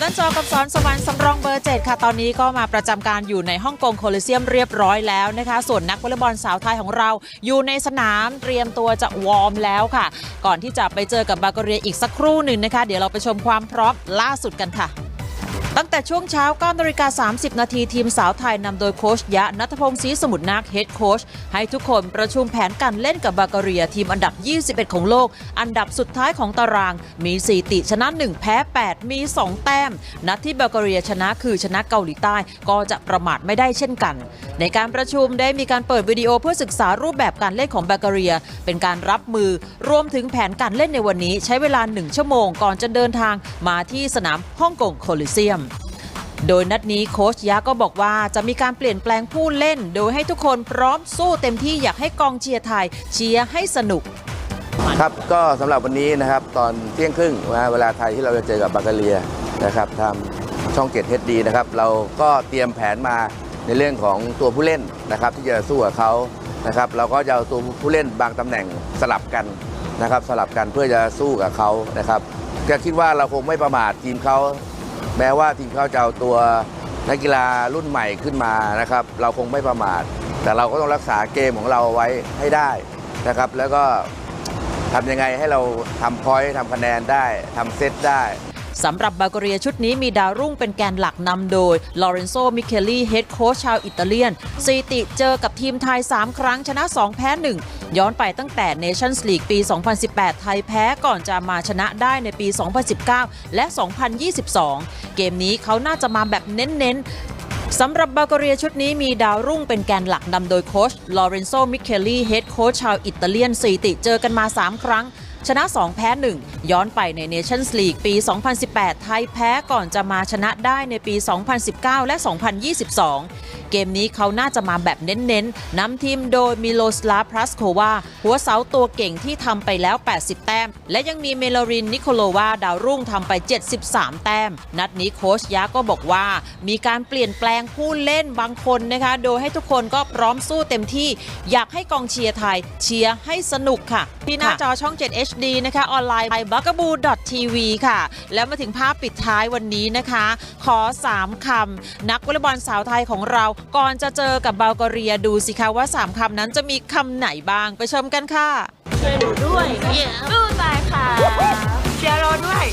ด้านจอกับสอนสวรรค์สำรองเบอร์เจ็ดค่ะ ตอนนี้ก็มาประจำการอยู่ในฮ่องกงโคลิเซียมเรียบร้อยแล้วนะคะ ส่วนนักวอลเลย์บอลสาวไทยของเรา อยู่ในสนามเตรียมตัวจะวอร์มแล้วค่ะ ก่อนที่จะไปเจอกับบาเกเรียอีกสักครู่หนึ่งนะคะ เดี๋ยวเราไปชมความพร้อมล่าสุดกันค่ะ ตั้งแต่ช่วงเช้า9นาฬิกา30 นาทีทีมสาวไทยนำโดยโค้ชยะนัทพงศ์ศรีสมุทรนาคเฮดโค้ชให้ทุกคนประชุมแผนการเล่นกับบาการียทีมอันดับ 21 ของโลก อันดับสุดท้ายของตาราง มี4ติชนะ 1 แพ้ 8 มี 2 แต้ม นัดที่บาการียชนะคือชนะเกาหลีใต้ก็จะประมาทไม่ได้เช่นกัน ในการประชุมได้มีการเปิดวิดีโอเพื่อศึกษารูปแบบการเล่นของบาการีย เป็นการรับมือรวมถึงแผนการเล่นในวันนี้ ใช้เวลา 1 ชั่วโมง ก่อนจะเดินทางมาที่สนามฮ่องกงโคลิเซียม โดยนัดนี้โค้ชยะก็บอกว่าจะมีการเปลี่ยนแปลงผู้เล่น โดยให้ทุกคนพร้อมสู้เต็มที่อยากให้กองเชียร์ไทยเชียร์ให้สนุก ครับก็สำหรับวันนี้นะครับตอนเที่ยงครึ่งนะเวลาไทยที่เราจะเจอกับบาเกเลียนะครับทำช่องเกตเฮดดีนะครับเราก็เตรียมแผนมาในเรื่องของตัวผู้เล่นนะครับที่จะสู้กับเขานะครับเราก็จะเอาตัวผู้เล่นบางตำแหน่งสลับกันนะครับสลับกันเพื่อจะสู้กับเขานะครับก็คิดว่าเราคงไม่ประมาททีมเขา แม้ว่าทีมเขาจะเอาตัวนักกีฬารุ่นใหม่ขึ้นมานะครับ เราคงไม่ประมาท แต่เราก็ต้องรักษาเกมของเราไว้ให้ได้นะครับ แล้วก็ทำยังไงให้เราทำพอยต์ทำคะแนนได้ทำเซตได้สำหรับบาเกเรียชุดนี้มีดาวรุ่งเป็นแกนหลักนำโดย ลอเรนโซ มิเคลลี่ เฮดโค้ชชาวอิตาเลียนสถิติเจอกับทีมไทย 3 ครั้งชนะ 2 แพ้ 1 ย้อนไปตั้งแต่ Nations League ปี 2018 ไทยแพ้ก่อนจะมาชนะได้ในปี 2019 และ 2022 เกมนี้เขาน่าจะมาแบบเน้นๆสำหรับบาเกเรียชุดนี้มีดาวรุ่งเป็นแกนหลักนำโดยโค้ชลอเรนโซมิเคลลี่เฮดโค้ชชาวอิตาเลียนสถิติเจอกันมา 3 ครั้ง ชนะ 2 แพ้ 1 ย้อนไปใน Nations League ปี 2018 ไทยแพ้ก่อนจะมาชนะได้ในปี 2019 และ 2022 เกมนี้เขาน่าจะมาแบบเน้นๆนำทีมโดยมิโลสลาพลัสโควาหัวเสาตัวเก่งที่ทำไปแล้ว 80 แต้ม และยังมีเมลรินนิโคโลวาดาวรุ่งทำไป 73 แต้ม นัดนี้โค้ชยะก็บอกว่า มีการเปลี่ยนแปลงผู้เล่นบางคนนะคะโดยให้ทุกคนก็พร้อมสู้เต็มที่ อยากให้กองเชียร์ไทยเชียร์ให้สนุกค่ะที่หน้าจอช่อง 7 HD นะคะออนไลน์ไ b u g a b o o TV ค่ะ แล้วมาถึงภาพปิดท้ายวันนี้นะคะ ขอ 3คำนักวอลเลย์บอลสาวไทยของเรา ก่อนจะเจอกับเบลกอเรียดูสิคะว่า 3คำนั้นจะมีคำไหนบ้างไปชมกันค่ะช่วยหนูด้วยสู้ตายค่ะเชียร์เราด้วย